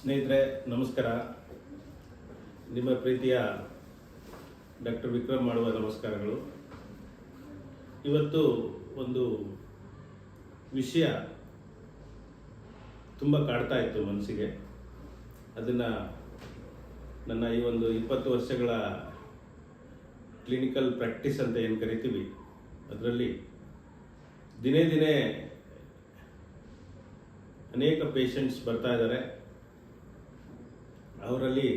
ಸ್ನೇಹಿತರೆ, ನಮಸ್ಕಾರ. ನಿಮ್ಮ ಪ್ರೀತಿಯ ಡಾಕ್ಟರ್ ವಿಕ್ರಮ್ ಮಾಡುವ ನಮಸ್ಕಾರಗಳು. ಇವತ್ತು ಒಂದು ವಿಷಯ ತುಂಬ ಕಾಡ್ತಾ ಇತ್ತು ಮನಸ್ಸಿಗೆ. ಅದನ್ನು ನನ್ನ ಈ ಒಂದು ಇಪ್ಪತ್ತು ವರ್ಷಗಳ ಕ್ಲಿನಿಕಲ್ ಪ್ರಾಕ್ಟೀಸ್ ಅಂತ ಏನು ಕರಿತೀವಿ, ಅದರಲ್ಲಿ ದಿನೇ ದಿನೇ ಅನೇಕ ಪೇಷಂಟ್ಸ್ ಬರ್ತಾ ಇದ್ದಾರೆ. ಅವರಲ್ಲಿ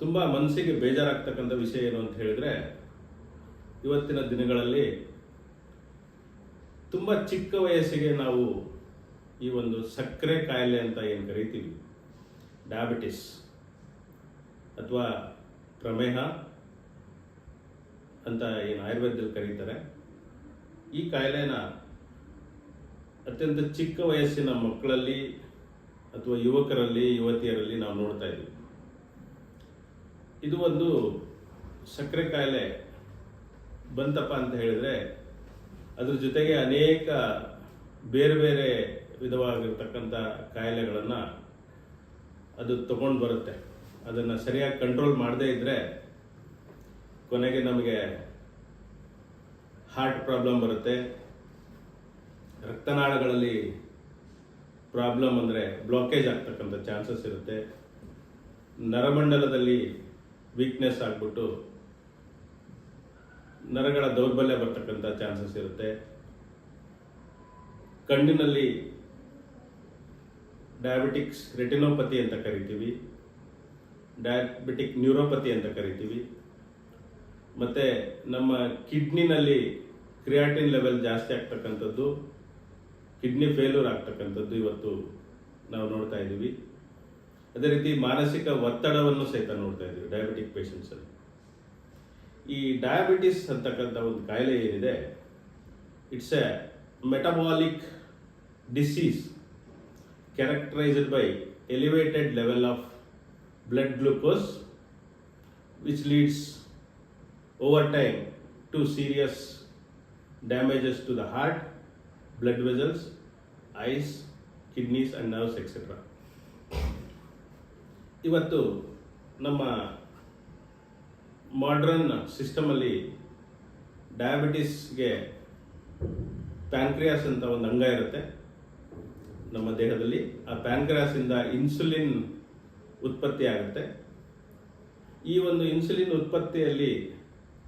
ತುಂಬ ಮನಸ್ಸಿಗೆ ಬೇಜಾರಾಗ್ತಕ್ಕಂಥ ವಿಷಯ ಏನು ಅಂತ ಹೇಳಿದ್ರೆ, ಇವತ್ತಿನ ದಿನಗಳಲ್ಲಿ ತುಂಬ ಚಿಕ್ಕ ವಯಸ್ಸಿಗೆ ನಾವು ಈ ಒಂದು ಸಕ್ಕರೆ ಕಾಯಿಲೆ ಅಂತ ಏನು ಕರಿತೀವಿ ಡಯಾಬಿಟಿಸ್ ಅಥವಾ ಪ್ರಮೇಹ ಅಂತ ಏನು ಆಯುರ್ವೇದದಲ್ಲಿ ಕರೀತಾರೆ. ಈ ಕಾಯಿಲೆನ ಅತ್ಯಂತ ಚಿಕ್ಕ ವಯಸ್ಸಿನ ಮಕ್ಕಳಲ್ಲಿ ಅಥವಾ ಯುವಕರಲ್ಲಿ, ಯುವತಿಯರಲ್ಲಿ ನಾವು ನೋಡ್ತಾ ಇದ್ದೀವಿ. ಇದು ಒಂದು ಸಕ್ಕರೆ ಕಾಯಿಲೆ ಬಂತಪ್ಪ ಅಂತ ಹೇಳಿದ್ರೆ, ಅದ್ರ ಜೊತೆಗೆ ಅನೇಕ ಬೇರೆ ಬೇರೆ ವಿಧವಾಗಿರ್ತಕ್ಕಂಥ ಕಾಯಿಲೆಗಳನ್ನು ಅದು ತಗೊಂಡು ಬರುತ್ತೆ. ಅದನ್ನು ಸರಿಯಾಗಿ ಕಂಟ್ರೋಲ್ ಮಾಡದೇ ಇದ್ದರೆ ಕೊನೆಗೆ ನಮಗೆ ಹಾರ್ಟ್ ಪ್ರಾಬ್ಲಮ್ ಬರುತ್ತೆ. ರಕ್ತನಾಳಗಳಲ್ಲಿ ಪ್ರಾಬ್ಲಮ್ ಅಂದರೆ ಬ್ಲಾಕೇಜ್ ಆಗ್ತಕ್ಕಂಥ ಚಾನ್ಸಸ್ ಇರುತ್ತೆ. ನರಮಂಡಲದಲ್ಲಿ ವೀಕ್ನೆಸ್ ಆಗಿಬಿಟ್ಟು ನರಗಳ ದೌರ್ಬಲ್ಯ ಬರ್ತಕ್ಕಂಥ ಚಾನ್ಸಸ್ ಇರುತ್ತೆ. ಕಣ್ಣಿನಲ್ಲಿ ಡಯಾಬಿಟಿಕ್ಸ್ ರೆಟಿನೋಪತಿ ಅಂತ ಕರಿತೀವಿ. ಡಯಾಬಿಟಿಕ್ ನ್ಯೂರೋಪತಿ ಅಂತ ಕರಿತೀವಿ. ಮತ್ತು ನಮ್ಮ ಕಿಡ್ನಿನಲ್ಲಿ ಕ್ರಿಯಾಟಿನ್ ಲೆವೆಲ್ ಜಾಸ್ತಿ ಆಗ್ತಕ್ಕಂಥದ್ದು. ಕಿಡ್ನಿ ಫೇಲ್ಯೂರ್ ಆಗ್ತಕ್ಕಂಥದ್ದು ಇವತ್ತು ನಾವು ನೋಡ್ತಾ ಇದ್ದೀವಿ. ಅದೇ ರೀತಿ ಮಾನಸಿಕ ಒತ್ತಡವನ್ನು ಸಹಿತ ನೋಡ್ತಾ ಇದ್ದೀವಿ ಡಯಾಬಿಟಿಕ್ ಪೇಷಂಟ್ಸಲ್ಲಿ ಈ ಡಯಾಬಿಟಿಸ್ ಅಂತಕ್ಕಂಥ ಒಂದು ಕಾಯಿಲೆ ಏನಿದೆ it's a metabolic disease characterised by elevated level of blood glucose which leads over time to serious damages to the heart, blood vessels, eyes, kidneys and nerves etc. ಇವತ್ತು ನಮ್ಮ ಮಾಡ್ರನ್ ಸಿಸ್ಟಮಲ್ಲಿ ಡಯಾಬಿಟಿಸ್ಗೆ ಪ್ಯಾನ್ಕ್ರಿಯಾಸ್ ಅಂತ ಒಂದು ಅಂಗ ಇರುತ್ತೆ ನಮ್ಮ ದೇಹದಲ್ಲಿ. ಆ ಪ್ಯಾನ್ಕ್ರಿಯಾಸಿಂದ ಇನ್ಸುಲಿನ್ ಉತ್ಪತ್ತಿ ಆಗುತ್ತೆ. ಈ ಒಂದು ಇನ್ಸುಲಿನ್ ಉತ್ಪತ್ತಿಯಲ್ಲಿ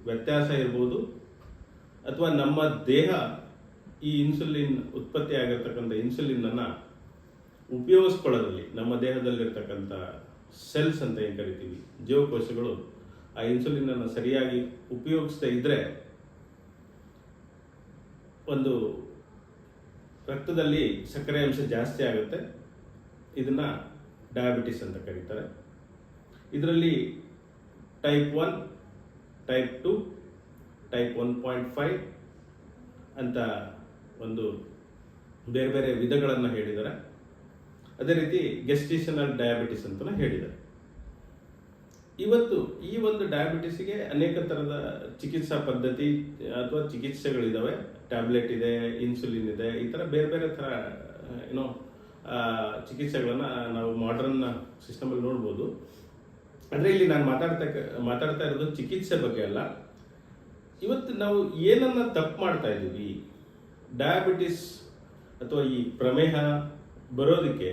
ವ್ಯತ್ಯಾಸ ಇರ್ಬೋದು. ಅಥವಾ ನಮ್ಮ ದೇಹ ಈ ಇನ್ಸುಲಿನ್ ಉತ್ಪತ್ತಿ ಆಗಿರ್ತಕ್ಕಂಥ ಇನ್ಸುಲಿನನ್ನು ಉಪಯೋಗಿಸ್ಕೊಳ್ಳೋದ್ರಲ್ಲಿ ನಮ್ಮ ದೇಹದಲ್ಲಿರ್ತಕ್ಕಂಥ ಸೆಲ್ಸ್ ಅಂತ ಏನು ಕರಿತೀವಿ, ಜೀವಕೋಶಗಳು ಆ ಇನ್ಸುಲಿನನ್ನು ಸರಿಯಾಗಿ ಉಪಯೋಗಿಸ್ತಾ ಇದ್ದರೆ ಒಂದು ರಕ್ತದಲ್ಲಿ ಸಕ್ಕರೆ ಅಂಶ ಜಾಸ್ತಿ ಆಗುತ್ತೆ. ಇದನ್ನು ಡಯಾಬಿಟಿಸ್ ಅಂತ ಕರೀತಾರೆ. ಇದರಲ್ಲಿ type one type two type one point five ಅಂತ ಒಂದು ಬೇರೆ ಬೇರೆ ವಿಧಗಳನ್ನು ಹೇಳಿದ್ದಾರೆ. ಅದೇ ರೀತಿ ಗೆಸ್ಟಿಷನಲ್ ಡಯಾಬಿಟಿಸ್ ಅಂತಲೂ ಹೇಳಿದ್ದಾರೆ. ಇವತ್ತು ಈ ಒಂದು ಡಯಾಬಿಟಿಸ್ಗೆ ಅನೇಕ ಥರದ ಚಿಕಿತ್ಸಾ ಪದ್ಧತಿ ಅಥವಾ ಚಿಕಿತ್ಸೆಗಳಿದ್ದಾವೆ ಟ್ಯಾಬ್ಲೆಟ್ ಇದೆ ಇನ್ಸುಲಿನ್ ಇದೆ, ಈ ಥರ ಬೇರೆ ಬೇರೆ ಥರ ಏನೋ ಚಿಕಿತ್ಸೆಗಳನ್ನು ನಾವು ಮಾಡರ್ನ್ ಸಿಸ್ಟಮಲ್ಲಿ ನೋಡ್ಬೋದು. ಆದರೆ ಇಲ್ಲಿ ನಾನು ಮಾತಾಡ್ತಾ ಮಾತಾಡ್ತಾ ಇರೋದು ಚಿಕಿತ್ಸೆ ಬಗ್ಗೆ ಅಲ್ಲ. ಇವತ್ತು ನಾವು ಏನನ್ನ ತಪ್ಪು ಮಾಡ್ತಾ ಇದ್ದೀವಿ ಡಯಾಬಿಟಿಸ್ ಅಥವಾ ಈ ಪ್ರಮೇಹ ಬರೋದಕ್ಕೆ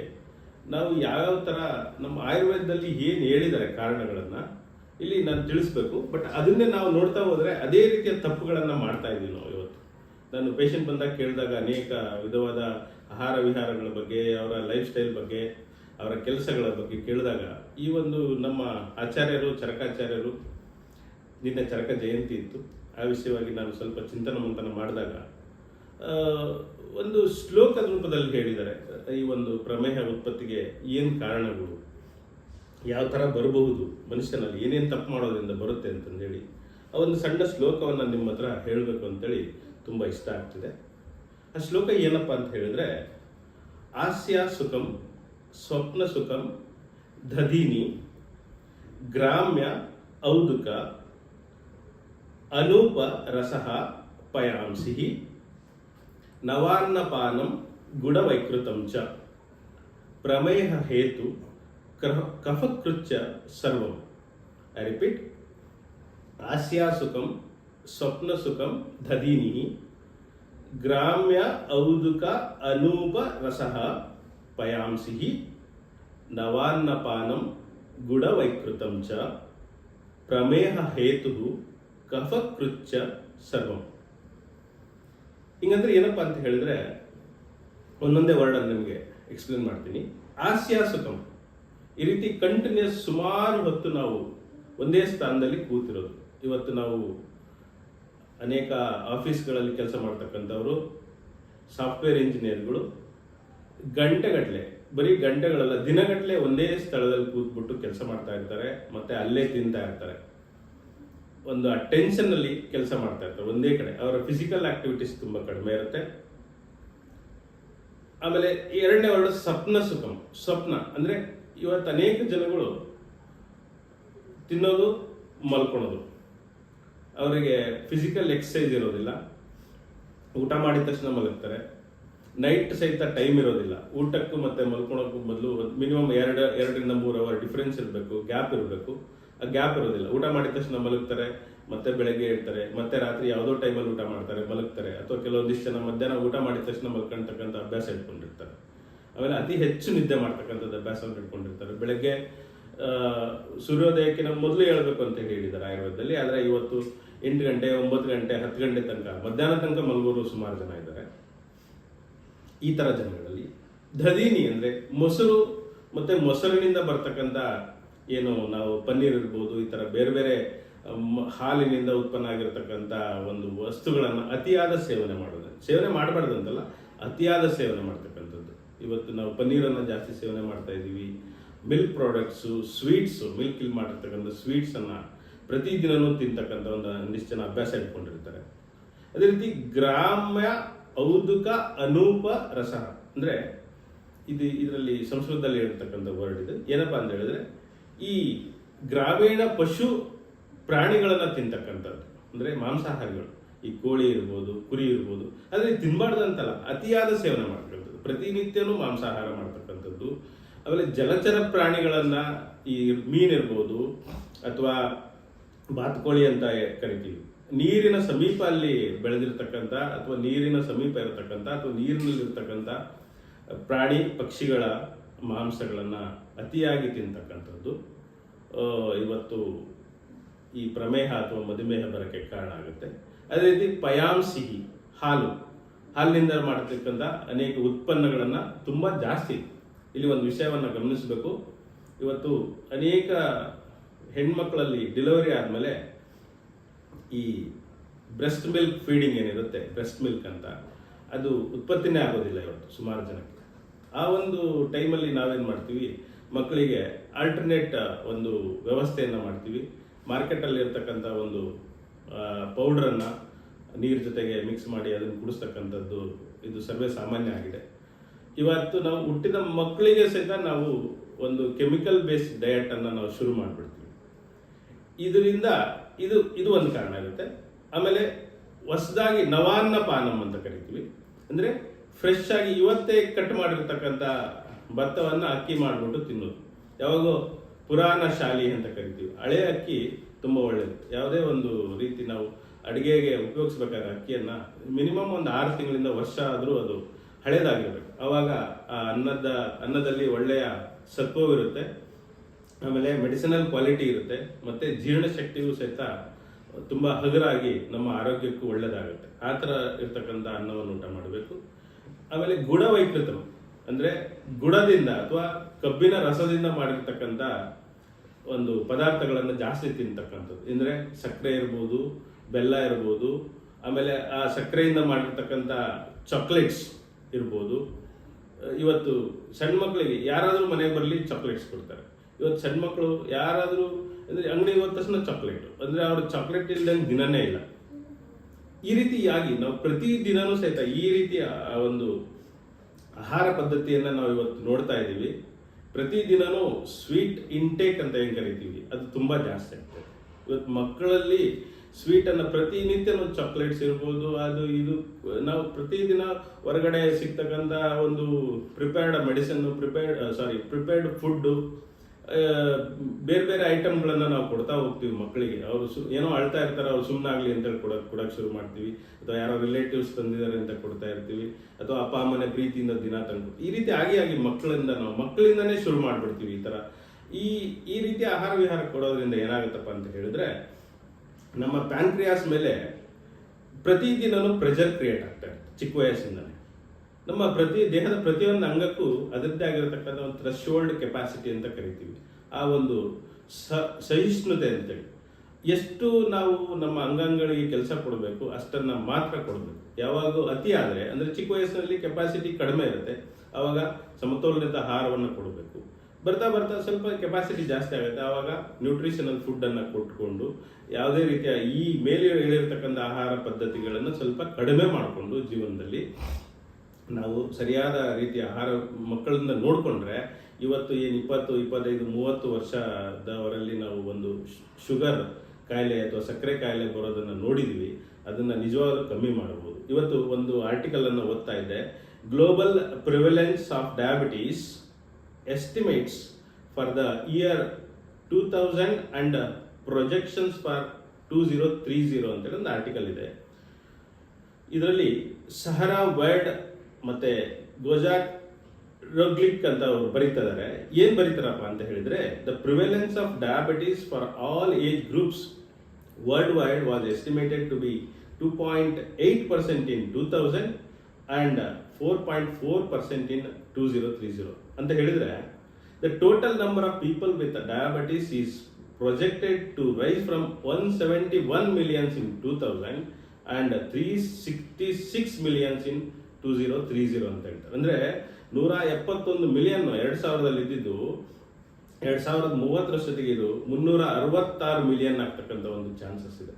ನಾವು ಯಾವ್ಯಾವ ಥರ ನಮ್ಮ ಆಯುರ್ವೇದದಲ್ಲಿ ಏನು ಹೇಳಿದ್ದಾರೆ ಕಾರಣಗಳನ್ನು ಇಲ್ಲಿ ನಾನು ತಿಳಿಸ್ಬೇಕು. ಬಟ್ ಅದನ್ನೇ ನಾವು ನೋಡ್ತಾ ಹೋದರೆ ಅದೇ ರೀತಿಯ ತಪ್ಪುಗಳನ್ನು ಮಾಡ್ತಾ ಇದ್ದೀವಿ ನಾವು ಇವತ್ತು. ನಾನು ಪೇಷಂಟ್ ಬಂದಾಗ ಕೇಳಿದಾಗ ಅನೇಕ ವಿಧವಾದ ಆಹಾರ ವಿಹಾರಗಳ ಬಗ್ಗೆ, ಅವರ ಲೈಫ್ ಸ್ಟೈಲ್ ಬಗ್ಗೆ, ಅವರ ಕೆಲಸಗಳ ಬಗ್ಗೆ ಕೇಳಿದಾಗ ಈ ಒಂದು ನಮ್ಮ ಆಚಾರ್ಯರು, ಚರಕಾಚಾರ್ಯರು, ನಿನ್ನೆ ಚರಕ ಜಯಂತಿ ಇತ್ತು. ಆ ವಿಷಯವಾಗಿ ನಾನು ಸ್ವಲ್ಪ ಚಿಂತನ ಮಂಥನ ಮಾಡಿದಾಗ ಒಂದು ಶ್ಲೋಕದ ರೂಪದಲ್ಲಿ ಹೇಳಿದ್ದಾರೆ. ಈ ಒಂದು ಪ್ರಮೇಹ ಉತ್ಪತ್ತಿಗೆ ಏನು ಕಾರಣಗಳು? ಯಾವ ಥರ ಬರಬಹುದು? ಮನುಷ್ಯನಲ್ಲಿ ಏನೇನು ತಪ್ಪು ಮಾಡೋದ್ರಿಂದ ಬರುತ್ತೆ ಅಂತಂದೇಳಿ ಆ ಒಂದು ಸಣ್ಣ ಶ್ಲೋಕವನ್ನು ನಿಮ್ಮ ಹತ್ರ ಹೇಳಬೇಕು ಅಂತೇಳಿ ತುಂಬ ಇಷ್ಟ ಆಗ್ತಿದೆ. ಆ ಶ್ಲೋಕ ಏನಪ್ಪ ಅಂತ ಹೇಳಿದ್ರೆ ಹಾಸ್ಯ ಸುಖಂ, ಸ್ವಪ್ನ ಸುಖಂ ದಧೀನಿ ಗ್ರಾಮ್ಯ ಔದುಕ, ಅನೂಪ ರಸಃ ಪಯಾಂಸಿ నవాన్నపానం గుడవైకృతం చ ప్రమేహ హేతు కఫకృత్య సర్వం. ఐ రిపీట్ ఆస్యాసుఖం స్వప్నసుఖం దదీని గ్రామ్య ఔదుక అనూప రస పయాంసి నవాన్నపానం గుడవైకృతం చ ప్రమేహ హేతు కఫకృత్య సర్వం. ಹಿಂಗಂದ್ರೆ ಏನಪ್ಪಾ ಅಂತ ಹೇಳಿದ್ರೆ, ಒಂದೊಂದೇ ವರ್ಡ್ ಅನ್ನು ನಿಮಗೆ ಎಕ್ಸ್ಪ್ಲೇನ್ ಮಾಡ್ತೀನಿ. ಆಸ್ಯಾಸುಖಂ ಈ ರೀತಿ ಕಂಟಿನ್ಯೂಸ್ ಸುಮಾರು ಹೊತ್ತು ನಾವು ಒಂದೇ ಸ್ಥಾನದಲ್ಲಿ ಕೂತಿರೋದು. ಇವತ್ತು ನಾವು ಅನೇಕ ಆಫೀಸ್ಗಳಲ್ಲಿ ಕೆಲಸ ಮಾಡ್ತಕ್ಕಂಥವರು, ಸಾಫ್ಟ್ವೇರ್ ಇಂಜಿನಿಯರ್ಗಳು ಗಂಟೆಗಟ್ಟಲೆ ಬರೀ ಗಂಟೆಗಳಲ್ಲ ದಿನಗಟ್ಟಲೆ ಒಂದೇ ಸ್ಥಳದಲ್ಲಿ ಕೂತ್ಬಿಟ್ಟು ಕೆಲಸ ಮಾಡ್ತಾ ಇರ್ತಾರೆ, ಮತ್ತೆ ಅಲ್ಲೇ ತಿಂತಾ ಇರ್ತಾರೆ. ಒಂದು ಆ ಟೆನ್ಷನ್ ಅಲ್ಲಿ ಕೆಲಸ ಮಾಡ್ತಾ ಇರ್ತಾರೆ ಒಂದೇ ಕಡೆ. ಅವರ ಫಿಸಿಕಲ್ ಆಕ್ಟಿವಿಟೀಸ್ ತುಂಬಾ ಕಡಿಮೆ ಇರುತ್ತೆ. ಆಮೇಲೆ ಎರಡನೇ ವರ್ಡ್ ಸ್ವಪ್ನ ಸುಖಂ. ಸ್ವಪ್ನ ಅಂದ್ರೆ ಇವತ್ತು ಅನೇಕ ಜನಗಳು ತಿನ್ನೋದು, ಮಲ್ಕೊಳೋದು. ಅವರಿಗೆ ಫಿಸಿಕಲ್ ಎಕ್ಸಸೈಸ್ ಇರೋದಿಲ್ಲ. ಊಟ ಮಾಡಿದ ತಕ್ಷಣ ಮಲಗ್ತಾರೆ. ನೈಟ್ ಸಹಿತ ಟೈಮ್ ಇರೋದಿಲ್ಲ. ಊಟಕ್ಕೂ ಮತ್ತೆ ಮಲ್ಕೊಳಕ್ಕೂ ಮೊದಲು ಮಿನಿಮಮ್ ಎರಡು, ಎರಡರಿಂದ ಮೂರು ಅವರ್ ಡಿಫ್ರೆನ್ಸ್ ಇರಬೇಕು ಗ್ಯಾಪ್ ಇರಬೇಕು. ಗ್ಯಾಪ್ ಇರೋದಿಲ್ಲ. ಊಟ ಮಾಡಿದ ತಕ್ಷಣ ಮಲಗ್ತಾರೆ, ಮತ್ತೆ ಬೆಳಗ್ಗೆ ಇರ್ತಾರೆ ಮತ್ತೆ ರಾತ್ರಿ ಯಾವುದೋ ಟೈಮಲ್ಲಿ ಊಟ ಮಾಡ್ತಾರೆ, ಮಲಗ್ತಾರೆ. ಅಥವಾ ಕೆಲವೊಂದಿಷ್ಟು ಜನ ಮಧ್ಯಾಹ್ನ ಊಟ ಮಾಡಿದ ತಕ್ಷಣ ಮಲ್ಕೊಂತಕ್ಕಂಥ ಅಭ್ಯಾಸ ಇಟ್ಕೊಂಡಿರ್ತಾರೆ. ಆಮೇಲೆ ಅತಿ ಹೆಚ್ಚು ನಿದ್ದೆ ಮಾಡ್ತಕ್ಕಂಥದ್ದು ಅಭ್ಯಾಸವನ್ನು ಇಟ್ಕೊಂಡಿರ್ತಾರೆ. ಬೆಳಗ್ಗೆ ಸೂರ್ಯೋದಯಕ್ಕೆ ಸೂರ್ಯೋದಯಕ್ಕಿಂತ ಮೊದಲು ಹೇಳಬೇಕು ಅಂತ ಹೇಳಿದ್ದಾರೆ ಆಯುರ್ವೇದದಲ್ಲಿ. ಆದರೆ ಇವತ್ತು ಎಂಟು ಗಂಟೆ, ಒಂಬತ್ತು ಗಂಟೆ, ಹತ್ತು ಗಂಟೆ ತನಕ, ಮಧ್ಯಾಹ್ನ ತನಕ ಮಲಗೋರು ಸುಮಾರು ಜನ ಇದ್ದಾರೆ. ಈ ಥರ ಜನಗಳಲ್ಲಿ ದಧೀನಿ ಅಂದರೆ ಮೊಸರು, ಮತ್ತು ಮೊಸರಿನಿಂದ ಬರ್ತಕ್ಕಂಥ ಏನು ನಾವು ಪನ್ನೀರ್ ಇರ್ಬೋದು, ಈ ಥರ ಬೇರೆ ಬೇರೆ ಹಾಲಿನಿಂದ ಉತ್ಪನ್ನ ಆಗಿರತಕ್ಕಂಥ ಒಂದು ವಸ್ತುಗಳನ್ನು ಅತಿಯಾದ ಸೇವನೆ ಮಾಡೋದು. ಸೇವನೆ ಮಾಡಬಾರ್ದು ಅಂತಲ್ಲ, ಅತಿಯಾದ ಸೇವನೆ ಮಾಡ್ತಕ್ಕಂಥದ್ದು. ಇವತ್ತು ನಾವು ಪನ್ನೀರನ್ನು ಜಾಸ್ತಿ ಸೇವನೆ ಮಾಡ್ತಾ ಇದ್ದೀವಿ. ಮಿಲ್ಕ್ ಪ್ರಾಡಕ್ಟ್ಸು, ಸ್ವೀಟ್ಸು, ಮಿಲ್ಕ್ ಇಲ್ಲಿ ಮಾಡಿರ್ತಕ್ಕಂಥ ಸ್ವೀಟ್ಸನ್ನು ಪ್ರತಿದಿನವೂ ತಿಂತಕ್ಕಂಥ ಒಂದು ಒಂದಿಷ್ಟು ಜನ ಅಭ್ಯಾಸ ಇಟ್ಕೊಂಡಿರ್ತಾರೆ. ಅದೇ ರೀತಿ ಗ್ರಾಮ್ಯ ಔದುಕ ಅನೂಪ ರಸ ಅಂದರೆ ಇದು ಇದರಲ್ಲಿ ಸಂಸ್ಕೃತದಲ್ಲಿ ಹೇಳ್ತಕ್ಕಂಥ ವರ್ಡ್ ಇದು. ಏನಪ್ಪಾ ಅಂತ ಹೇಳಿದ್ರೆ ಈ ಗ್ರಾಮೀಣ ಪಶು ಪ್ರಾಣಿಗಳನ್ನು ತಿಂತಕ್ಕಂಥದ್ದು. ಅಂದ್ರೆ ಮಾಂಸಾಹಾರಿಗಳು. ಈ ಕೋಳಿ ಇರ್ಬೋದು, ಕುರಿ ಇರ್ಬೋದು. ಆದರೆ ತಿನ್ನಬಾರ್ದಂತಲ್ಲ ಅತಿಯಾದ ಸೇವನೆ ಮಾಡ್ತಕ್ಕಂಥದ್ದು. ಪ್ರತಿನಿತ್ಯನೂ ಮಾಂಸಾಹಾರ ಮಾಡ್ತಕ್ಕಂಥದ್ದು. ಆಮೇಲೆ ಜಲಚರ ಪ್ರಾಣಿಗಳನ್ನು ಈ ಮೀನಿರ್ಬೋದು ಅಥವಾ ಬಾತುಕೋಳಿ ಅಂತ ಕರಿತೀವಿ. ನೀರಿನ ಸಮೀಪ ಅಲ್ಲಿ ಬೆಳೆದಿರ್ತಕ್ಕಂಥ, ಅಥವಾ ನೀರಿನ ಸಮೀಪ ಇರತಕ್ಕಂಥ, ಅಥವಾ ನೀರಿನಲ್ಲಿರ್ತಕ್ಕಂಥ ಪ್ರಾಣಿ ಪಕ್ಷಿಗಳ ಮಾಂಸಗಳನ್ನ ಅತಿಯಾಗಿ ತಿಂತಕ್ಕಂಥದ್ದು. ಇವತ್ತು ಈ ಪ್ರಮೇಹ ಅಥವಾ ಮಧುಮೇಹ ಬರೋಕ್ಕೆ ಕಾರಣ ಆಗುತ್ತೆ. ಅದೇ ರೀತಿ ಪಯಾಂಸಿಹಿ, ಹಾಲು. ಹಾಲಿನಿಂದ ಮಾಡತಕ್ಕಂಥ ಅನೇಕ ಉತ್ಪನ್ನಗಳನ್ನು ತುಂಬ ಜಾಸ್ತಿ ಇಲ್ಲಿ ಒಂದು ವಿಷಯವನ್ನು ಗಮನಿಸಬೇಕು. ಇವತ್ತು ಅನೇಕ ಹೆಣ್ಮಕ್ಳಲ್ಲಿ ಡೆಲಿವರಿ ಆದಮೇಲೆ ಈ ಬ್ರೆಸ್ಟ್ ಮಿಲ್ಕ್ ಫೀಡಿಂಗ್ ಏನಿರುತ್ತೆ, ಬ್ರೆಸ್ಟ್ ಮಿಲ್ಕ್ ಅಂತ, ಅದು ಉತ್ಪತ್ತಿನೇ ಆಗೋದಿಲ್ಲ ಇವತ್ತು ಸುಮಾರು ಜನಕ್ಕೆ. ಆ ಒಂದು ಟೈಮಲ್ಲಿ ನಾವೇನು ಮಾಡ್ತೀವಿ ಮಕ್ಕಳಿಗೆ ಆಲ್ಟರ್ನೇಟ್ ಒಂದು ವ್ಯವಸ್ಥೆಯನ್ನು ಮಾಡ್ತೀವಿ. ಮಾರ್ಕೆಟಲ್ಲಿ ಇರ್ತಕ್ಕಂಥ ಒಂದು ಪೌಡ್ರನ್ನು ನೀರು ಜೊತೆಗೆ ಮಿಕ್ಸ್ ಮಾಡಿ ಅದನ್ನು ಕುಡಿಸ್ತಕ್ಕಂಥದ್ದು ಇದು ಸರ್ವೇ ಸಾಮಾನ್ಯ ಆಗಿದೆ. ಇವತ್ತು ನಾವು ಹುಟ್ಟಿದ ಮಕ್ಕಳಿಗೆ ಸಹಿತ ನಾವು ಒಂದು ಕೆಮಿಕಲ್ ಬೇಸ್ಡ್ ಡಯಟನ್ನು ನಾವು ಶುರು ಮಾಡಿಬಿಡ್ತೀವಿ. ಇದರಿಂದ ಇದು ಇದು ಒಂದು ಕಾರಣ ಇರುತ್ತೆ ಆಮೇಲೆ ಹೊಸದಾಗಿ ನವಾನ್ನ ಪಾನಂ ಅಂತ ಕರಿತೀವಿ. ಅಂದರೆ ಫ್ರೆಶ್ ಆಗಿ ಇವತ್ತೇ ಕಟ್ ಮಾಡಿರ್ತಕ್ಕಂಥ ಭತ್ತವನ್ನ ಅಕ್ಕಿ ಮಾಡಿಬಿಟ್ಟು ತಿನ್ನೋದು. ಯಾವಾಗೋ ಪುರಾಣ ಶಾಲಿ ಅಂತ ಕರಿತೀವಿ. ಹಳೆ ಅಕ್ಕಿ ತುಂಬ ಒಳ್ಳೆಯದು ಯಾವುದೇ ಒಂದು ರೀತಿ ನಾವು ಅಡುಗೆಗೆ ಉಪಯೋಗಿಸ್ಬೇಕಾದ್ರೆ ಅಕ್ಕಿಯನ್ನು ಮಿನಿಮಮ್ ಒಂದು ಆರು ತಿಂಗಳಿಂದ ವರ್ಷ ಆದರೂ ಅದು ಹಳೇದಾಗಿರ್ಬೇಕು. ಆವಾಗ ಆ ಅನ್ನದ, ಅನ್ನದಲ್ಲಿ ಒಳ್ಳೆಯ ಸತ್ವವಿರುತ್ತೆ ಆಮೇಲೆ ಮೆಡಿಸಿನಲ್ ಕ್ವಾಲಿಟಿ ಇರುತ್ತೆ. ಮತ್ತು ಜೀರ್ಣಶಕ್ತಿಯೂ ಸಹಿತ ತುಂಬ ಹಗುರಾಗಿ ನಮ್ಮ ಆರೋಗ್ಯಕ್ಕೂ ಒಳ್ಳೆಯದಾಗುತ್ತೆ ಆ ಥರ ಇರ್ತಕ್ಕಂಥ ಅನ್ನವನ್ನು ಊಟ ಮಾಡಬೇಕು. ಆಮೇಲೆ ಗುಡವೈಕೃತಂ ಅಂದ್ರೆ ಗುಡದಿಂದ ಅಥವಾ ಕಬ್ಬಿನ ರಸದಿಂದ ಮಾಡಿರ್ತಕ್ಕಂಥ ಒಂದು ಪದಾರ್ಥಗಳನ್ನು ಜಾಸ್ತಿ ತಿಂತಕ್ಕಂಥದ್ದು. ಅಂದ್ರೆ ಸಕ್ಕರೆ ಇರ್ಬೋದು, ಬೆಲ್ಲ ಇರ್ಬೋದು, ಆಮೇಲೆ ಆ ಸಕ್ಕರೆಯಿಂದ ಮಾಡಿರ್ತಕ್ಕಂಥ ಚಾಕ್ಲೇಟ್ಸ್ ಇರ್ಬೋದು. ಇವತ್ತು ಸಣ್ಣ ಮಕ್ಕಳಿಗೆ ಯಾರಾದರೂ ಮನೆಗೆ ಬರಲಿ ಚಾಕ್ಲೇಟ್ಸ್ ಕೊಡ್ತಾರೆ. ಇವತ್ತು ಸಣ್ಣ ಮಕ್ಕಳು ಯಾರಾದರೂ, ಅಂದ್ರೆ ಅಂಗಡಿಗೆ ಹೋದ ತಕ್ಷಣ ಚಾಕ್ಲೇಟ್ ಅಂದ್ರೆ ಅವರು ಚಾಕ್ಲೇಟ್ ಇಲ್ದಂಗೆ ದಿನನೇ ಇಲ್ಲ. ಈ ರೀತಿಯಾಗಿ ನಾವು ಪ್ರತಿ ದಿನನೂ ಸಹಿತ ಈ ರೀತಿಯ ಒಂದು ಆಹಾರ ಪದ್ಧತಿಯನ್ನ ನಾವು ಇವತ್ತು ನೋಡ್ತಾ ಇದ್ದೀವಿ ಪ್ರತಿದಿನನೂ ಸ್ವೀಟ್ ಇಂಟೇಕ್ ಅಂತ ಏನ್ ಕರಿತೀವಿ? ಅದು ತುಂಬಾ ಜಾಸ್ತಿ ಆಗ್ತದೆ. ಇವತ್ತು ಮಕ್ಕಳಲ್ಲಿ ಸ್ವೀಟನ್ನು ಪ್ರತಿನಿತ್ಯನೂ ಚಾಕ್ಲೇಟ್ಸ್ ಇರ್ಬೋದು, ಅದು ಇದು, ನಾವು ಪ್ರತಿದಿನ ಹೊರಗಡೆ ಸಿಗ್ತಕ್ಕಂಥ ಒಂದು prepared medicine prepared sorry prepared food ಬೇರೆ ಬೇರೆ ಐಟಮ್ಗಳನ್ನು ನಾವು ಕೊಡ್ತಾ ಹೋಗ್ತೀವಿ ಮಕ್ಕಳಿಗೆ. ಅವರು ಸು, ಏನೋ ಅಳ್ತಾ ಇರ್ತಾರೆ, ಅವ್ರು ಸುಮ್ಮನಾಗ್ಲಿ ಅಂತೇಳಿ ಕೊಡೋಕೆ ಕೊಡೋಕೆ ಶುರು ಮಾಡ್ತೀವಿ. ಅಥವಾ ಯಾರೋ ರಿಲೇಟಿವ್ಸ್ ತಂದಿದ್ದಾರೆ ಅಂತ ಕೊಡ್ತಾ ಇರ್ತೀವಿ. ಅಥವಾ ಅಪ್ಪ, ಅಮ್ಮನೆ ಪ್ರೀತಿಯಿಂದ ದಿನ ತಂದು ಈ ರೀತಿ ಆಗಿ ಆಗಿ ಮಕ್ಕಳಿಂದ ನಾವು, ಮಕ್ಕಳಿಂದನೇ ಶುರು ಮಾಡ್ಬಿಡ್ತೀವಿ ಈ ಥರ. ಈ ಈ ರೀತಿ ಆಹಾರ ವಿಹಾರ ಕೊಡೋದ್ರಿಂದ ಏನಾಗುತ್ತಪ್ಪ ಅಂತ ಹೇಳಿದ್ರೆ, ನಮ್ಮ ಪ್ಯಾನ್ಕ್ರಿಯಾಸ್ ಮೇಲೆ ಪ್ರತಿದಿನನೂ ಪ್ರೆಷರ್ ಕ್ರಿಯೇಟ್ ಆಗ್ತಾ ಇರುತ್ತೆ. ಚಿಕ್ಕ ವಯಸ್ಸಿಂದಲೇ. ನಮ್ಮ ಪ್ರತಿ ದೇಹದ ಪ್ರತಿಯೊಂದು ಅಂಗಕ್ಕೂ ಅದರದ್ದೇ ಆಗಿರತಕ್ಕಂಥ ಒಂದು ಥ್ರೆಶೋಲ್ಡ್ ಕೆಪಾಸಿಟಿ ಅಂತ ಕರಿತೀವಿ. ಆ ಒಂದು ಸ, ಸಹಿಷ್ಣುತೆ ಅಂತೇಳಿ. ಎಷ್ಟು ನಾವು ನಮ್ಮ ಅಂಗಾಂಗಗಳಿಗೆ ಕೆಲಸ ಕೊಡಬೇಕು, ಅಷ್ಟನ್ನು ಮಾತ್ರ ಕೊಡಬೇಕು. ಯಾವಾಗ ಅತಿ ಆದರೆ, ಅಂದರೆ ಚಿಕ್ಕ ವಯಸ್ಸಿನಲ್ಲಿ ಕೆಪಾಸಿಟಿ ಕಡಿಮೆ ಇರುತ್ತೆ. ಆವಾಗ ಸಮತೋಲನದ ಆಹಾರವನ್ನು ಕೊಡಬೇಕು. ಬರ್ತಾ ಬರ್ತಾ ಸ್ವಲ್ಪ ಕೆಪಾಸಿಟಿ ಜಾಸ್ತಿ ಆಗುತ್ತೆ. ಆವಾಗ ನ್ಯೂಟ್ರಿಷನಲ್ ಫುಡ್ಡನ್ನು ಕೊಟ್ಕೊಂಡು, ಯಾವುದೇ ರೀತಿಯ ಈ ಮೇಲೆ ಹೇಳಿರ್ತಕ್ಕಂಥ ಆಹಾರ ಪದ್ಧತಿಗಳನ್ನು ಸ್ವಲ್ಪ ಕಡಿಮೆ ಮಾಡಿಕೊಂಡು ಜೀವನದಲ್ಲಿ ನಾವು ಸರಿಯಾದ ರೀತಿಯ ಆಹಾರ ಮಕ್ಕಳನ್ನ ನೋಡಿಕೊಂಡ್ರೆ ಇವತ್ತು ಏನು ಇಪ್ಪತ್ತು, ಇಪ್ಪತ್ತೈದು, ಮೂವತ್ತು ವರ್ಷದವರಲ್ಲಿ ನಾವು ಒಂದು ಶುಗರ್ ಕಾಯಿಲೆ ಅಥವಾ ಸಕ್ಕರೆ ಕಾಯಿಲೆ ಬರೋದನ್ನು ನೋಡಿದ್ವಿ. ಅದನ್ನು ನಿಜವಾಗ್ಲೂ ಕಮ್ಮಿ ಮಾಡಬಹುದು. ಇವತ್ತು ಒಂದು ಆರ್ಟಿಕಲ್ ಅನ್ನು ಓದ್ತಾ ಇದ್ದೆ. Global prevalence of diabetes estimates for the year two thousand and projections for two zero three zero ಅಂತೇಳಿ ಒಂದು ಆರ್ಟಿಕಲ್ ಇದೆ. ಇದರಲ್ಲಿ ಸಹರಾ ವರ್ಲ್ಡ್ ಮತ್ತೆ ಗೋಜಾಕ್ ರೋಗ್ಲಿಕ್ ಅಂತ ಅವರು ಬರೀತಾ ಇದ್ದಾರೆ ಏನ್ ಬರೀತಾರಪ್ಪ ಅಂತ ಹೇಳಿದ್ರೆ the prevalence of diabetes for all age groups worldwide was estimated to be two point eight percent in two thousand and four point four percent in two zero three zero ಅಂತ ಹೇಳಿದ್ರೆ the total number of people with diabetes is projected to rise from one seventy one millions in two thousand and three sixty six millions in two zero three zero ಅಂತ ಹೇಳ್ತಾರೆ. ಅಂದ್ರೆ ನೂರ ಎಪ್ಪತ್ತೊಂದು million ಎರಡು ಸಾವಿರದಲ್ಲಿ ಇದ್ದಿದ್ದು ಎರಡು ಸಾವಿರದ ಮೂವತ್ತರಷ್ಟೊತ್ತಿಗೆ ಇದು ಮುನ್ನೂರ ಅರವತ್ತಾರು ಮಿಲಿಯನ್ ಆಗ್ತಕ್ಕಂಥ ಒಂದು ಚಾನ್ಸಸ್ ಇದೆ.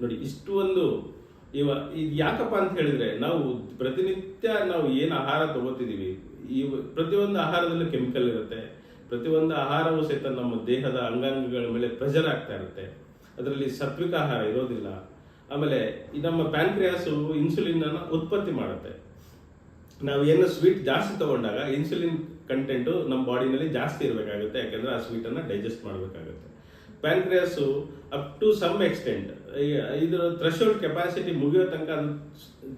ನೋಡಿ, ಇಷ್ಟು ಒಂದು ಇವ ಯಾಕಪ್ಪ ಅಂತ ಹೇಳಿದ್ರೆ ನಾವು ಪ್ರತಿನಿತ್ಯ ನಾವು ಏನು ಆಹಾರ ತಗೋತಿದೀವಿ ಈ ಪ್ರತಿಯೊಂದು ಆಹಾರದಲ್ಲೂ ಕೆಮಿಕಲ್ ಇರುತ್ತೆ, ಪ್ರತಿಯೊಂದು ಆಹಾರವೂ ಸಹಿತ ನಮ್ಮ ದೇಹದ ಅಂಗಾಂಗಗಳ ಮೇಲೆ ಪ್ರೆಷರ್ ಆಗ್ತಾ ಇರುತ್ತೆ, ಅದರಲ್ಲಿ ಸತ್ವಿಕ ಆಹಾರ ಇರೋದಿಲ್ಲ ಆಮೇಲೆ ನಮ್ಮ ಪ್ಯಾನ್ಕ್ರಿಯಾಸು ಇನ್ಸುಲಿನ್ ಅನ್ನ ಉತ್ಪತ್ತಿ ಮಾಡುತ್ತೆ. ನಾವು ಏನು ಸ್ವೀಟ್ ಜಾಸ್ತಿ ತಗೊಂಡಾಗ ಇನ್ಸುಲಿನ್ ಕಂಟೆಂಟ್ ನಮ್ಮ ಬಾಡಿನಲ್ಲಿ ಜಾಸ್ತಿ ಇರಬೇಕಾಗುತ್ತೆ, ಯಾಕಂದ್ರೆ ಆ ಸ್ವೀಟನ್ನು ಡೈಜೆಸ್ಟ್ ಮಾಡಬೇಕಾಗುತ್ತೆ. Pancreas up to some extent ಇದರ ಥ್ರೆಶೋಲ್ಡ್ ಕೆಪಾಸಿಟಿ ಮುಗಿಯೋ ತನಕ ಅದು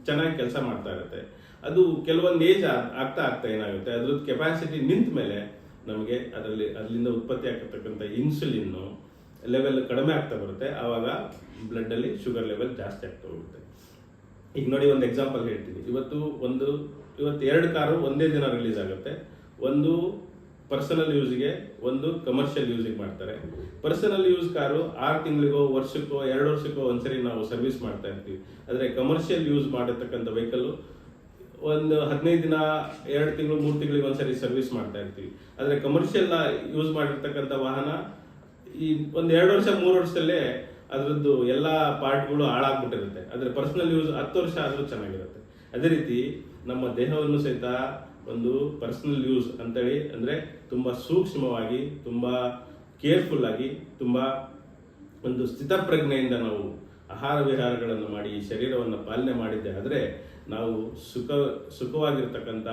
ಚೆನ್ನಾಗಿ ಕೆಲಸ ಮಾಡ್ತಾ ಇರುತ್ತೆ. ಅದು ಕೆಲವೊಂದು ಏಜ್ ಆಗ್ತಾ ಆಗ್ತಾ ಏನಾಗುತ್ತೆ, ಅದ್ರದ್ದು ಕೆಪಾಸಿಟಿ ನಿಂತ ಮೇಲೆ ನಮಗೆ ಅದರಲ್ಲಿ, ಅದರಿಂದ ಉತ್ಪತ್ತಿ ಆಗ್ತಕ್ಕಂಥ ಇನ್ಸುಲಿನ್ ಲೆವೆಲ್ ಕಡಿಮೆ ಆಗ್ತಾ ಬರುತ್ತೆ. ಆವಾಗ ಬ್ಲಡ್ಡಲ್ಲಿ ಶುಗರ್ ಲೆವೆಲ್ ಜಾಸ್ತಿ ಆಗ್ತಾ ಹೋಗುತ್ತೆ. ಈಗ ನೋಡಿ ಒಂದು ಎಕ್ಸಾಂಪಲ್ ಹೇಳ್ತೀನಿ. ಇವತ್ತು ಒಂದು, ಇವತ್ತು ಎರಡು ಕಾರು ಒಂದೇ ದಿನ ರಿಲೀಸ್ ಆಗುತ್ತೆ. ಒಂದು ಪರ್ಸನಲ್ ಯೂಸ್ಗೆ ಒಂದು ಕಮರ್ಷಿಯಲ್ ಯೂಸಿಗೆ ಮಾಡ್ತಾರೆ. ಪರ್ಸನಲ್ ಯೂಸ್ ಕಾರು ಆರು ತಿಂಗಳಿಗೋ, ವರ್ಷಕ್ಕೋ, ಎರಡು ವರ್ಷಕ್ಕೋ ಒಂದ್ಸರಿ ನಾವು ಸರ್ವಿಸ್ ಮಾಡ್ತಾ ಇರ್ತೀವಿ. ಆದರೆ ಕಮರ್ಷಿಯಲ್ ಯೂಸ್ ಮಾಡಿರ್ತಕ್ಕಂಥ ವೆಹಿಕಲ್ ಒಂದು ಹದಿನೈದು ದಿನ, ಎರಡು ತಿಂಗಳು, ಮೂರು ತಿಂಗಳಿಗೆ ಒಂದ್ಸರಿ ಸರ್ವಿಸ್ ಮಾಡ್ತಾ ಇರ್ತೀವಿ. ಆದರೆ ಕಮರ್ಷಿಯಲ್ ಯೂಸ್ ಮಾಡಿರ್ತಕ್ಕಂಥ ವಾಹನ ಈ ಒಂದು ಎರಡು ವರ್ಷ, ಮೂರು ವರ್ಷದಲ್ಲೇ ಅದರದ್ದು ಎಲ್ಲ ಪಾರ್ಟ್ಗಳು ಹಾಳಾಗ್ಬಿಟ್ಟಿರುತ್ತೆ. ಆದರೆ ಪರ್ಸನಲ್ ಯೂಸ್ ಹತ್ತು ವರ್ಷ ಆದರೂ ಚೆನ್ನಾಗಿರುತ್ತೆ. ಅದೇ ರೀತಿ ನಮ್ಮ ದೇಹವನ್ನು ಸಹಿತ ಒಂದು ಪರ್ಸನಲ್ ಯೂಸ್ ಅಂತೇಳಿ ಅಂದ್ರೆ ತುಂಬಾ ಸೂಕ್ಷ್ಮವಾಗಿ, ತುಂಬಾ ಕೇರ್ಫುಲ್ ಆಗಿ, ತುಂಬಾ ಒಂದು ಸ್ಥಿತಪ್ರಜ್ಞೆಯಿಂದ ನಾವು ಆಹಾರ ವಿಹಾರಗಳನ್ನು ಮಾಡಿ, ಈ ಶರೀರವನ್ನು ಪಾಲನೆ ಮಾಡಿದ್ದೆ ಆದರೆ ನಾವು ಸುಖ, ಸುಖವಾಗಿರ್ತಕ್ಕಂಥ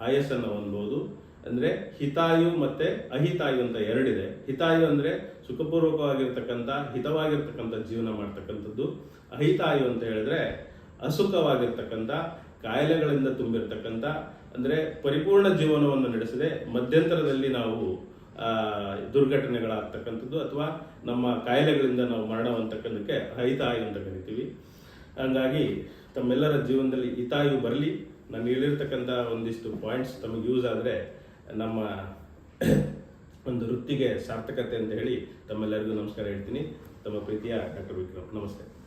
ಆಯಸ್ಸನ್ನು ಹೊಂದ್ಬೋದು. ಅಂದ್ರೆ ಹಿತಾಯು ಮತ್ತೆ ಅಹಿತಾಯು ಅಂತ ಎರಡಿದೆ. ಹಿತಾಯು ಅಂದ್ರೆ ಸುಖಪೂರ್ವಕವಾಗಿರ್ತಕ್ಕಂಥ, ಹಿತವಾಗಿರ್ತಕ್ಕಂಥ ಜೀವನ ಮಾಡ್ತಕ್ಕಂಥದ್ದು. ಅಹಿತಾಯು ಅಂತ ಹೇಳಿದ್ರೆ ಅಸುಖವಾಗಿರ್ತಕ್ಕಂಥ, ಕಾಯಿಲೆಗಳಿಂದ ತುಂಬಿರ್ತಕ್ಕಂಥ, ಅಂದ್ರೆ ಪರಿಪೂರ್ಣ ಜೀವನವನ್ನು ನಡೆಸದೆ ಮಧ್ಯಂತರದಲ್ಲಿ ನಾವು ದುರ್ಘಟನೆಗಳಾಗ್ತಕ್ಕಂಥದ್ದು ಅಥವಾ ನಮ್ಮ ಕಾಯಿಲೆಗಳಿಂದ ನಾವು ಮರಣವಂತಕ್ಕಂಥಕ್ಕೆ ಅಹಿತಾಯು ಅಂತ ಕರಿತೀವಿ. ಹಂಗಾಗಿ ತಮ್ಮೆಲ್ಲರ ಜೀವನದಲ್ಲಿ ಹಿತಾಯು ಬರಲಿ. ನಾನು ಹೇಳಿರ್ತಕ್ಕಂಥ ಒಂದಿಷ್ಟು ಪಾಯಿಂಟ್ಸ್ ತಮಗೆ ಯೂಸ್ ಆದರೆ ನಮ್ಮ ಒಂದು ವೃತ್ತಿಗೆ ಸಾರ್ಥಕತೆ ಅಂತ ಹೇಳಿ ತಮ್ಮೆಲ್ಲರಿಗೂ ನಮಸ್ಕಾರ ಹೇಳ್ತೀನಿ. ತಮ್ಮ ಪ್ರೀತಿಯ ಡಾಕ್ಟರ್ ವಿಕ್ರಮ್. ನಮಸ್ತೆ.